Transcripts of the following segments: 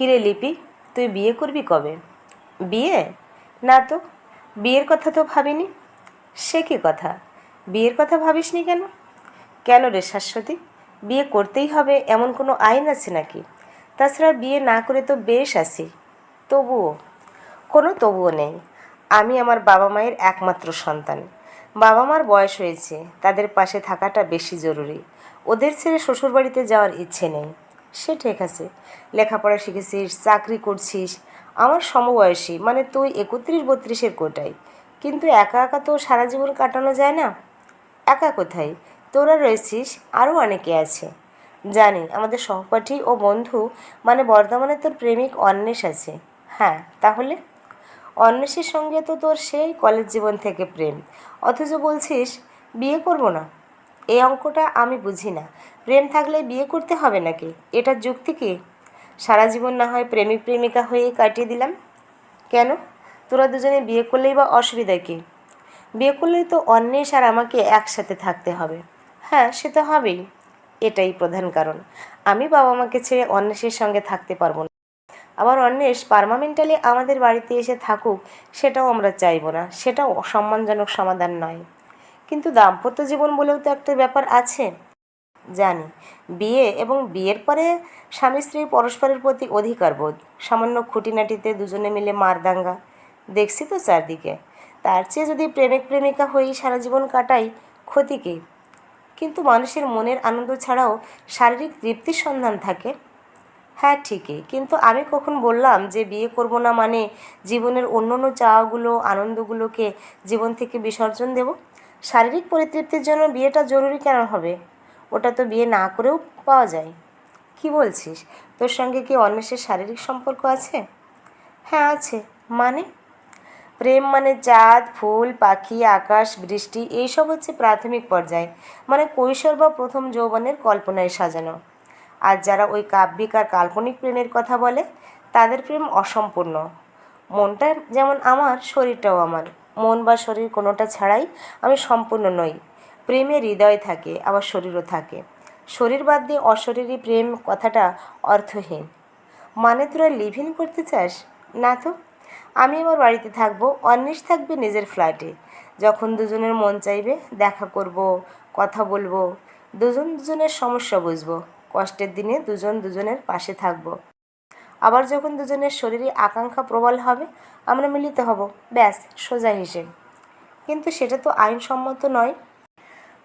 কিরে লিপি, তুই বিয়ে করবি কবে? বিয়ে? না তো, বিয়ের কথা তো ভাবিনি। সে কি কথা? বিয়ের কথা ভাবিসনি কেন? কেন রে শাশ্বতী, বিয়ে করতেই হবে এমন কোনো আইন আছে নাকি? তাছাড়া বিয়ে না করে তো বেশ আছি। তবুও, কোনো তবুও নেই। আমি আমার বাবা মায়ের একমাত্র সন্তান। বাবা মার বয়স হয়েছে, তাদের পাশে থাকাটা বেশি জরুরি। ওদের ছেড়ে শ্বশুরবাড়িতে যাওয়ার ইচ্ছে নেই। সে ঠিক আছে। লেখাপড়া শিখেছিস, চাকরি করছিস। আমার সমবয়সী মানে তুই একত্রিশ বত্রিশের কোটাই কিন্তু একা একা তো সারা জীবন কাটানো যায় না। একা কোথায়? তোরা রয়েছিস, আরও অনেকে আছে। জানি, আমাদের সহপাঠী ও বন্ধু মানে বর্ধমানে তোর প্রেমিক অন্বেষ আছে। হ্যাঁ তাহলে? অন্বেষের সঙ্গে তো তোর সেই কলেজ জীবন থেকে প্রেম। অথচ বলছিস, বিয়ে করব না? এই অঙ্কটা আমি বুঝি না। প্রেম থাকলে বিয়ে করতে হবে নাকি? এটার যুক্তি কি? সারা জীবন না হয় প্রেমিক প্রেমিকা হয়ে কাটিয়ে দিলাম। কেন? তোরা দুজনে বিয়ে করলেই বা অসুবিধা কী? বিয়ে করলেই তো অন্বেষ আর আমাকে একসাথে থাকতে হবে। হ্যাঁ সে তো হবেই। এটাই প্রধান কারণ। আমি বাবা মাকে ছেড়ে অন্বেষের সঙ্গে থাকতে পারব না। আবার অন্বেষ পারমানেন্টালি আমাদের বাড়িতে এসে থাকুক, সেটাও আমরা চাইব না। সেটাও অসম্মানজনক সমাধান নয়। কিন্তু দাম্পত্য জীবন বলেও তো একটা ব্যাপার আছে। জানি, বিয়ে এবং বিয়ের পরে স্বামী স্ত্রী পরস্পরের প্রতি অধিকার বোধ, সামান্য খুঁটিনাটিতে দুজনে মিলে মারদাঙ্গা দেখছি তো চারদিকে। তার চেয়ে যদি প্রেমিক প্রেমিকা হয়েই সারা জীবন কাটাই, ক্ষতি কী? কিন্তু মানুষের মনের আনন্দ ছাড়াও শারীরিক তৃপ্তির সন্ধান থাকে। হ্যাঁ ঠিকই। কিন্তু আমি কখন বললাম যে বিয়ে করব না মানে জীবনের অন্য অন্য চাওয়াগুলো, আনন্দগুলোকে জীবন থেকে বিসর্জন দেব? শারীরিক পরিতৃপ্তির জন্য বিয়েটা জরুরি কেন হবে? ওটা তো বিয়ে না করেও পাওয়া যায়। কি বলছিস? তোর সঙ্গে কি অন্বেষের শারীরিক সম্পর্ক আছে? হ্যাঁ আছে। মানে? প্রেম মানে চাঁদ, ফুল, পাখি, আকাশ, বৃষ্টি, এইসব হচ্ছে প্রাথমিক পর্যায়ে। মানে কৈশোর বা প্রথম যৌবনের কল্পনায় সাজানো। আর যারা ওই কাব্যিক আর কাল্পনিক প্রেমের কথা বলে, তাদের প্রেম অসম্পূর্ণ। মনটা যেমন আমার, শরীরটাও আমার। মন বা শরীর কোনোটা ছাড়াই আমি সম্পূর্ণ নই। প্রেমে হৃদয় থাকে, আবার শরীরও থাকে। শরীর বাদ দিয়ে অশরীরী প্রেম কথাটা অর্থহীন। মানে তোরা লিভ ইন করতে চাস? না তো। আমি আমার বাড়িতে থাকব অন্বেষ থাকবে নিজের ফ্ল্যাটে যখন দুজনের মন চাইবে, দেখা করব, কথা বলব, দুজন দুজনের সমস্যা বুঝব। কষ্টের দিনে দুজন দুজনের পাশে থাকব। আবার যখন দুজনের শরীরে আকাঙ্ক্ষা প্রবল হবে, আমরা মিলিত হব। ব্যাস, সোজা হিসেব। কিন্তু সেটা তো আইনসম্মত নয়।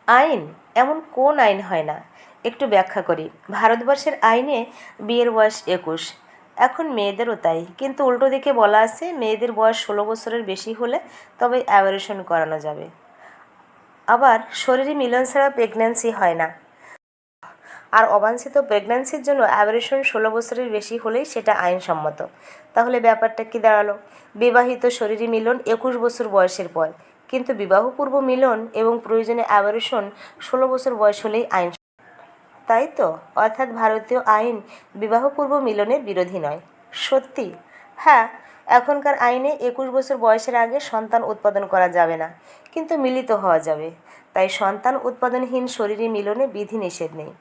আইন, এমন কোন আইন হয় না? একটু ব্যাখ্যা করি। ভারতবর্ষের আইনে বিয়ের বয়স একুশ। এখন মেয়েদেরও তাই। কিন্তু উল্টো দিকে বলা আছে, মেয়েদের বয়স ষোলো বছরের বেশি হলে তবে অ্যাভারেশন করানো যাবে। আবার শরীরে মিলন ছাড়া প্রেগন্যান্সি হয় না। আর অবাঞ্ছিত প্রেগন্যান্সির জন্য অ্যাভারেশন ষোলো বছরের বেশি হলেই সেটা আইনসম্মত। তাহলে ব্যাপারটা কি দাঁড়াল? বিবাহিত শরীরী মিলন একুশ বছর বয়সের পর। কিন্তু বিবাহপূর্ব মিলন এবং প্রয়োজনে অ্যাভারেশন ষোলো বছর বয়স হলেই আইন তাই তো? অর্থাৎ ভারতীয় আইন বিবাহপূর্ব মিলনের বিরোধী নয়। সত্যি? হ্যাঁ এখনকার আইনে একুশ বছর বয়সের আগে সন্তান উৎপাদন করা যাবে না, কিন্তু মিলিত হওয়া যাবে। তাই সন্তান উৎপাদনহীন শরীরে মিলনে বিধি নিষেধ নেই।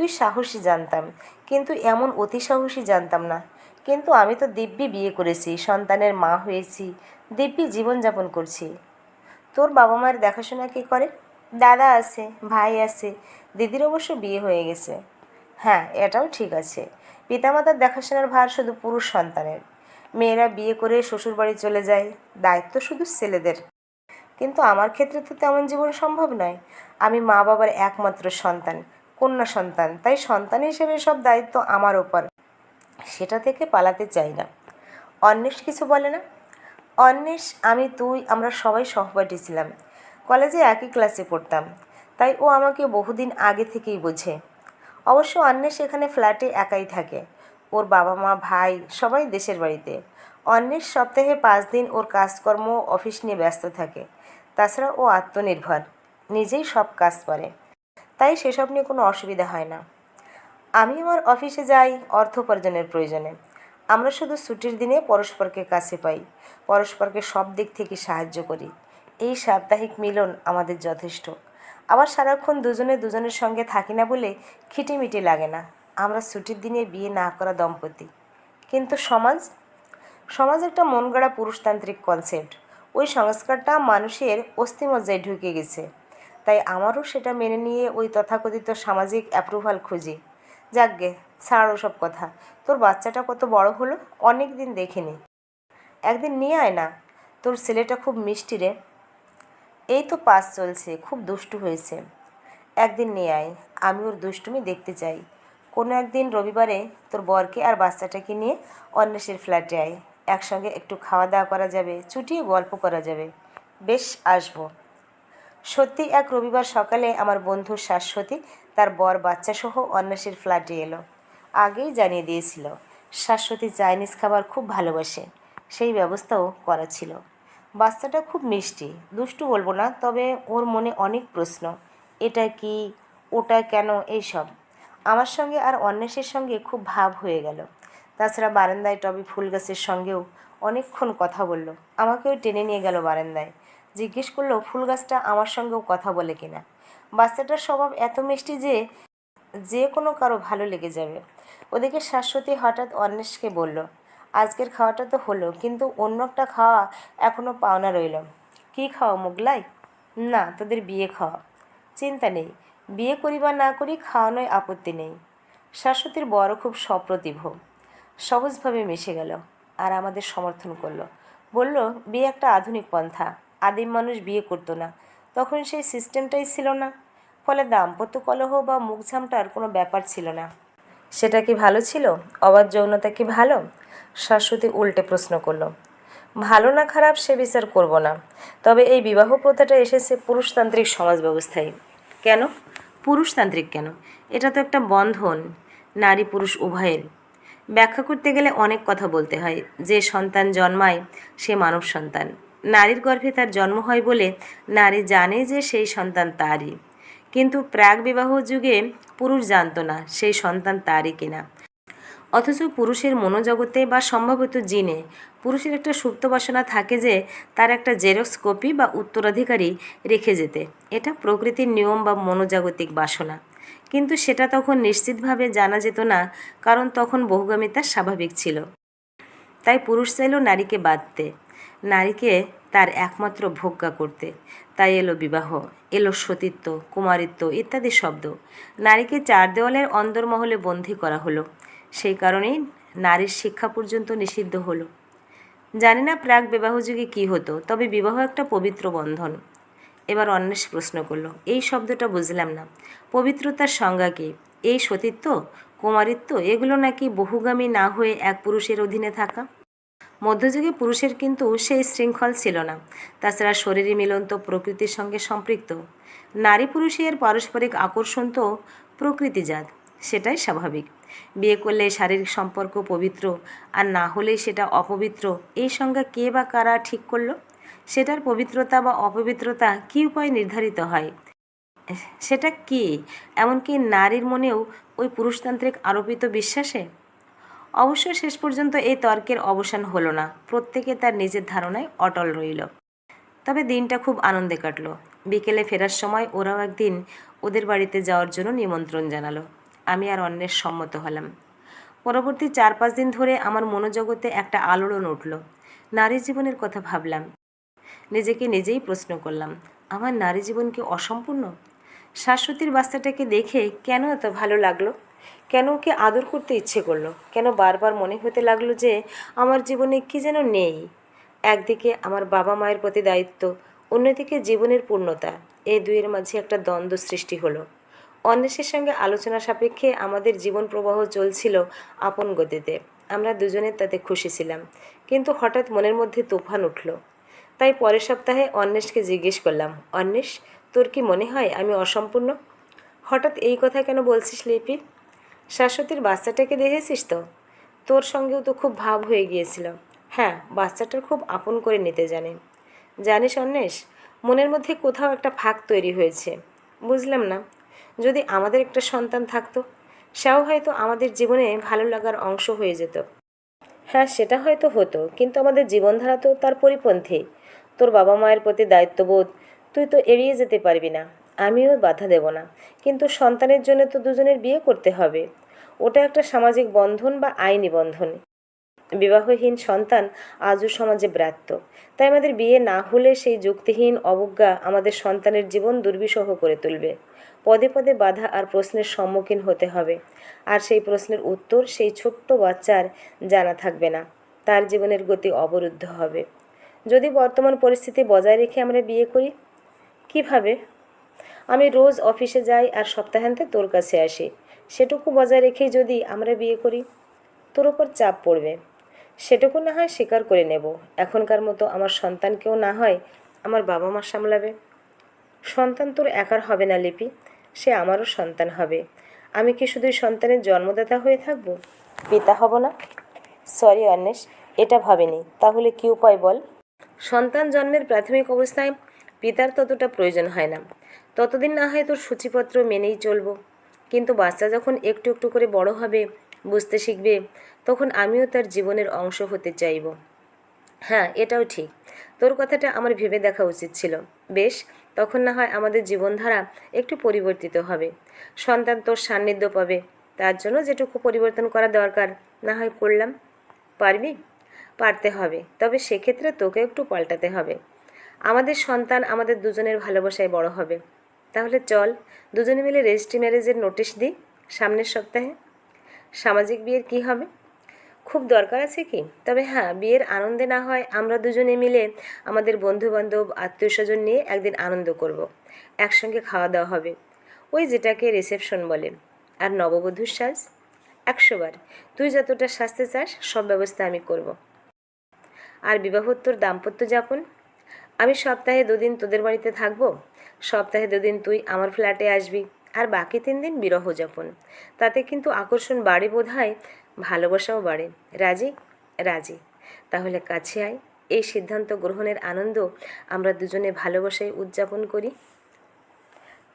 তুই সাহসী জানতাম, কিন্তু এমন অতি সাহসী জানতাম না। কিন্তু আমি তো দিব্যি বিয়ে করেছি, সন্তানের মা হয়েছি, দিব্যি জীবনযাপন করছি। তোর বাবা মায়ের দেখাশোনা কে করে? দাদা আছে, ভাই আছে, দিদির অবশ্য বিয়ে হয়ে গেছে। হ্যাঁ এটাও ঠিক আছে। পিতামাতার দেখাশোনার ভার শুধু পুরুষ সন্তানের। মেয়েরা বিয়ে করে শ্বশুরবাড়ি চলে যায়, দায়িত্ব শুধু ছেলেদের। কিন্তু আমার ক্ষেত্রে তো তেমন জীবন সম্ভব নয়। আমি মা বাবার একমাত্র সন্তান কন্যা সন্তান। তাই সন্তান হিসেবে সব দায়িত্ব আমার ওপর সেটা থেকে পালাতে চাই না। অন্বেষ কিছু বলে না? অন্বেষ, আমি, তুই, আমরা সবাই সহপাঠী ছিলাম। কলেজে একই ক্লাসে পড়তাম। তাই ও আমাকে বহুদিন আগে থেকেই বোঝে। অবশ্য অন্বেষ এখানে ফ্ল্যাটে একাই থাকে। ওর বাবা মা, ভাই, সবাই দেশের বাড়িতে। অন্বেষ সপ্তাহে পাঁচ দিন ওর কাজকর্ম অফিস নিয়ে ব্যস্ত থাকে। তাছাড়া ও আত্মনির্ভর। নিজেই সব কাজ করে। তাই সেসব নিয়ে কোনো অসুবিধা হয় না। আমি আমার অফিসে যাই অর্থ উপার্জনের প্রয়োজনে। আমরা শুধু ছুটির দিনে পরস্পরকে কাছে পাই, পরস্পরকে সব দিক থেকে সাহায্য করি। এই সাপ্তাহিক মিলন আমাদের যথেষ্ট। আবার সারাক্ষণ দুজনে দুজনের সঙ্গে থাকি না বলে খিটিমিটি লাগে না। আমরা ছুটির দিনে বিয়ে না করা দম্পতি। কিন্তু সমাজ? সমাজ একটা মন গড়া পুরুষতান্ত্রিক কনসেপ্ট ওই সংস্কারটা মানুষের অস্থিমজ্জায় ঢুকে গেছে। তাই আমারও সেটা মেনে নিয়ে ওই তথাকথিত সামাজিক অ্যাপ্রুভাল খুঁজি। যাকগে, ছাড় ওসব কথা। তোর বাচ্চাটা কত বড় হলো অনেক দিন দেখিনি। একদিন নিয়ে আয় না। তোর ছেলেটা খুব মিষ্টি রে। এই তো পাস চলছে, খুব দুষ্টু হয়েছে। একদিন নিয়ে আয়, আমি ওর দুষ্টুমি দেখতে চাই। কোনো একদিন রবিবারে তোর বরকে আর বাচ্চাটাকে নিয়ে অন্বেষের ফ্ল্যাটে আয়। একসঙ্গে একটু খাওয়া দাওয়া করা যাবে, চুটিয়ে গল্প করা যাবে। বেশ, আসব। সত্যি, এক রবিবার সকালে আমার বন্ধু শাশ্বতী, তার বর বাচ্চাসহ অন্বেষের ফ্ল্যাটে এলো। আগেই জানিয়ে দিয়েছিল, শাশ্বতী চাইনিজ খাবার খুব ভালোবাসে, সেই ব্যবস্থাও করা ছিল। বাচ্চাটা খুব মিষ্টি, দুষ্টু বলব না, তবে ওর মনে অনেক প্রশ্ন, এটা কি, ওটা কেন, এইসব। আমার সঙ্গে আর অন্বেষের সঙ্গে খুব ভাব হয়ে গেল। তাছাড়া বারান্দায় টবে ফুল গাছের সঙ্গেও অনেকক্ষণ কথা বলল। আমাকেও টেনে নিয়ে গেল বারান্দায়। জিজ্ঞেস করল, ফুল গাছটা আমার সঙ্গেও কথা বলে কিনা? বাচ্চাটার স্বভাব এত মিষ্টি যে যে কোনো কারও ভালো লেগে যাবে। ওদিকে শাশ্বতী হঠাৎ অন্বেষকে বলল, আজকের খাওয়াটা তো হলো, কিন্তু অন্য একটা খাওয়া এখনও পাওনা রইল। কী খাওয়া মোগলাই? না, তোদের বিয়ে খাওয়া। চিন্তা নেই, বিয়ে করি বা না করি খাওয়ানোয় আপত্তি নেই। শাশ্বতীর বড় খুব সপ্রতিভ, সহজভাবে মিশে গেল আর আমাদের সমর্থন করল। বলল, বিয়ে একটা আধুনিক পন্থা। আদিম মানুষ বিয়ে করতো না। তখন সেই সিস্টেমটাই ছিল না। ফলে দাম্পত্য কলহ বা মুখঝামটার কোনো ব্যাপার ছিল না। সেটা কি ভালো ছিল? অবাধ যৌনতা কি ভালো? শাশ্বতী উল্টে প্রশ্ন করল। ভালো না খারাপ সে বিচার করব না। তবে এই বিবাহ প্রথাটা এসেছে পুরুষতান্ত্রিক সমাজ ব্যবস্থায়। কেন? পুরুষতান্ত্রিক কেন? এটা তো একটা বন্ধন, নারী পুরুষ উভয়ের। ব্যাখ্যা করতে গেলে অনেক কথা বলতে হয়। যে সন্তান জন্মায়, সে মানব সন্তান। নারীর গর্ভে তার জন্ম হয় বলে নারী জানে যে সেই সন্তান তারই। কিন্তু প্রাক বিবাহ যুগে পুরুষ জানতো না সেই সন্তান তারই কিনা। অথচ পুরুষের মনোজগতে বা সম্ভবত জিনে পুরুষের একটা সুপ্ত বাসনা থাকে যে তার একটা জেরক্স কপি বা উত্তরাধিকারী রেখে যেতে। এটা প্রকৃতির নিয়ম বা মনোজাগতিক বাসনা। কিন্তু সেটা তখন নিশ্চিতভাবে জানা যেত না, কারণ তখন বহুগামিতা স্বাভাবিক ছিল। তাই পুরুষ চাইল নারীকে বাঁধতে। নারীকে তার একমাত্র ভোগ্যা করতে। তাই এলো বিবাহ, এলো সতীত্ব, কুমারিত্ব ইত্যাদি শব্দ। নারীকে চার দেওয়ালের অন্দরমহলে বন্দী করা হলো। সেই কারণেই নারীর শিক্ষা পর্যন্ত নিষিদ্ধ হলো। জানি না প্রাক বিবাহ যুগে কী হতো, তবে বিবাহ একটা পবিত্র বন্ধন। এবার অন্বেষ প্রশ্ন করল, এই শব্দটা বুঝলাম না। পবিত্রতার সংজ্ঞা কি? এই সতীত্ব, কুমারিত্ব, এগুলো নাকি বহুগামী না হয়ে এক পুরুষের অধীনে থাকা? মধ্যযুগে পুরুষের কিন্তু সেই শৃঙ্খল ছিল না। তাছাড়া শরীরী মিলন তো প্রকৃতির সঙ্গে সম্পৃক্ত। নারী পুরুষের পারস্পরিক আকর্ষণ তো প্রকৃতিজাত, সেটাই স্বাভাবিক। বিয়ে করলে শারীরিক সম্পর্ক পবিত্র, আর না হলেই সেটা অপবিত্র। এই সংজ্ঞা কে বা কারা ঠিক করল? সেটার পবিত্রতা বা অপবিত্রতা কী উপায় নির্ধারিত হয়? সেটা কি? এমনকি নারীর মনেও ওই পুরুষতান্ত্রিক আরোপিত বিশ্বাসে? অবশ্য শেষ পর্যন্ত এই তর্কের অবসান হলো না। প্রত্যেকে তার নিজের ধারণায় অটল রইল। তবে দিনটা খুব আনন্দে কাটল। বিকেলে ফেরার সময় ওরাও একদিন ওদের বাড়িতে যাওয়ার জন্য নিমন্ত্রণ জানালো। আমি আর অন্যের সম্মত হলাম। পরবর্তী চার পাঁচ দিন ধরে আমার মনোজগতে একটা আলোড়ন উঠল। নারী জীবনের কথা ভাবলাম। নিজেকে নিজেই প্রশ্ন করলাম, আমার নারী জীবন কি অসম্পূর্ণ? শাশ্বতীর বাচ্চাটাকে দেখে কেন এত ভালো লাগল? কেন ওকে আদর করতে ইচ্ছে করল? কেন বারবার মনে হতে লাগল যে আমার জীবনে কি যেন নেই? একদিকে আমার বাবা মায়ের প্রতি দায়িত্ব, অন্যদিকে জীবনের পূর্ণতা। এই দুইয়ের মাঝে একটা দ্বন্দ্ব সৃষ্টি হলো। অন্বেষের সঙ্গে আলোচনা সাপেক্ষে আমাদের জীবন প্রবাহ চলছিল আপন গতিতে। আমরা দুজনে তাতে খুশি ছিলাম, কিন্তু হঠাৎ মনের মধ্যে তুফান উঠল। তাই পরের সপ্তাহে অন্বেষকে জিজ্ঞেস করলাম, অন্বেষ তোর কি মনে হয় আমি অসম্পূর্ণ? হঠাৎ এই কথা কেন বলছিস লিপি? শাশ্বতীর বাচ্চাটাকে দেখেছিস তো? তোর সঙ্গেও তো খুব ভাব হয়ে গিয়েছিল। হ্যাঁ বাচ্চাটার খুব আপন করে নিতে জানে। জানিস অন্বেষ, মনের মধ্যে কোথাও একটা ফাঁক তৈরি হয়েছে। বুঝলাম না, যদি আমাদের একটা সন্তান থাকতো, সেও হয়তো আমাদের জীবনে ভালো লাগার অংশ হয়ে যেত। হ্যাঁ সেটা হয়তো হতো, কিন্তু আমাদের জীবনধারা তো তার পরিপন্থী। তোর বাবা মায়ের প্রতি দায়িত্ববোধ তুই তো এড়িয়ে যেতে পারবি না। আমিও বাধা দেব না। কিন্তু সন্তানের জন্য তো দুজনের বিয়ে করতে হবে। ওটা একটা সামাজিক বন্ধন বা আইনি বন্ধন। বিবাহহীন সন্তান আজও সমাজে ব্রাত্য। তাই আমাদের বিয়ে না হলে সেই যুক্তিহীন অবজ্ঞা আমাদের সন্তানের জীবন দুর্বিষহ করে তুলবে। পদে পদে বাধা আর প্রশ্নের সম্মুখীন হতে হবে। আর সেই প্রশ্নের উত্তর সেই ছোট্ট বাচ্চার জানা থাকবে না। তার জীবনের গতি অবরুদ্ধ হবে। যদি বর্তমান পরিস্থিতি বজায় রেখে আমরা বিয়ে করি কীভাবে? আমি রোজ অফিসে যাই আর সপ্তাহান্তে তোর কাছে আসি। সেটুকু বজায় রেখেই যদি আমরা বিয়ে করি, তোর ওপর চাপ পড়বে। সেটুকু না হয় স্বীকার করে নেব। এখনকার মতো আমার সন্তানকেও না হয় আমার বাবা মা সামলাবে। সন্তান তোর একার হবে না, লিপি। সে আমারও সন্তান হবে। আমি কি শুধুই সন্তানের জন্মদাতা হয়ে থাকব? পিতা হব না? সরি অন্বেষ এটা ভাবিনি। তাহলে কি উপায় বল? সন্তান জন্মের প্রাথমিক অবস্থায় পিতার ততটা প্রয়োজন হয় না। ততদিন না হয় তোর সূচিপত্র মেনেই চলব। কিন্তু বাচ্চা যখন একটু একটু করে বড় হবে, বুঝতে শিখবে, তখন আমিও তার জীবনের অংশ হতে চাইব। হ্যাঁ এটাও ঠিক। তোর কথাটা আমার ভেবে দেখা উচিত ছিল। বেশ, তখন না হয় আমাদের জীবনধারা একটু পরিবর্তিত হবে। সন্তান তোর সান্নিধ্য পাবে। তার জন্য যেটুকু পরিবর্তন করা দরকার, না হয় করলাম। পারবি? পারতে হবে। তবে সেক্ষেত্রে তোকে একটু পাল্টাতে হবে। আমাদের সন্তান আমাদের দুজনের ভালোবাসায় বড় হবে। তাহলে চল দুজনে মিলে রেজিস্ট্রি ম্যারেজের নোটিশ দিই সামনের সপ্তাহে। সামাজিক বিয়ের কি হবে? খুব দরকার আছে কি? তবে হ্যাঁ বিয়ের আনন্দে না হয় আমরা দুজনে মিলে আমাদের বন্ধু বান্ধব আত্মীয় স্বজন নিয়ে একদিন আনন্দ করব। একসঙ্গে খাওয়া দাওয়া হবে। ওই যেটাকে রিসেপশন বলে। আর নববধূর সাজ? একশোবার। তুই যতটা সাজতে চাস, সব ব্যবস্থা আমি করব। আর বিবাহোত্তর দাম্পত্য যাপন? আমি সপ্তাহে দুদিন তোদের বাড়িতে থাকব, সপ্তাহে দুদিন তুই আমার ফ্ল্যাটে আসবি, আর বাকি তিন দিন বিরহ যাপন। তাতে কিন্তু আকর্ষণ বাড়ে বোধ হয় ভালোবাসাও বাড়ে। রাজি? রাজি। তাহলে কাছে আয়, এই সিদ্ধান্ত গ্রহণের আনন্দ আমরা দুজনে ভালোবাসায় উদযাপন করি।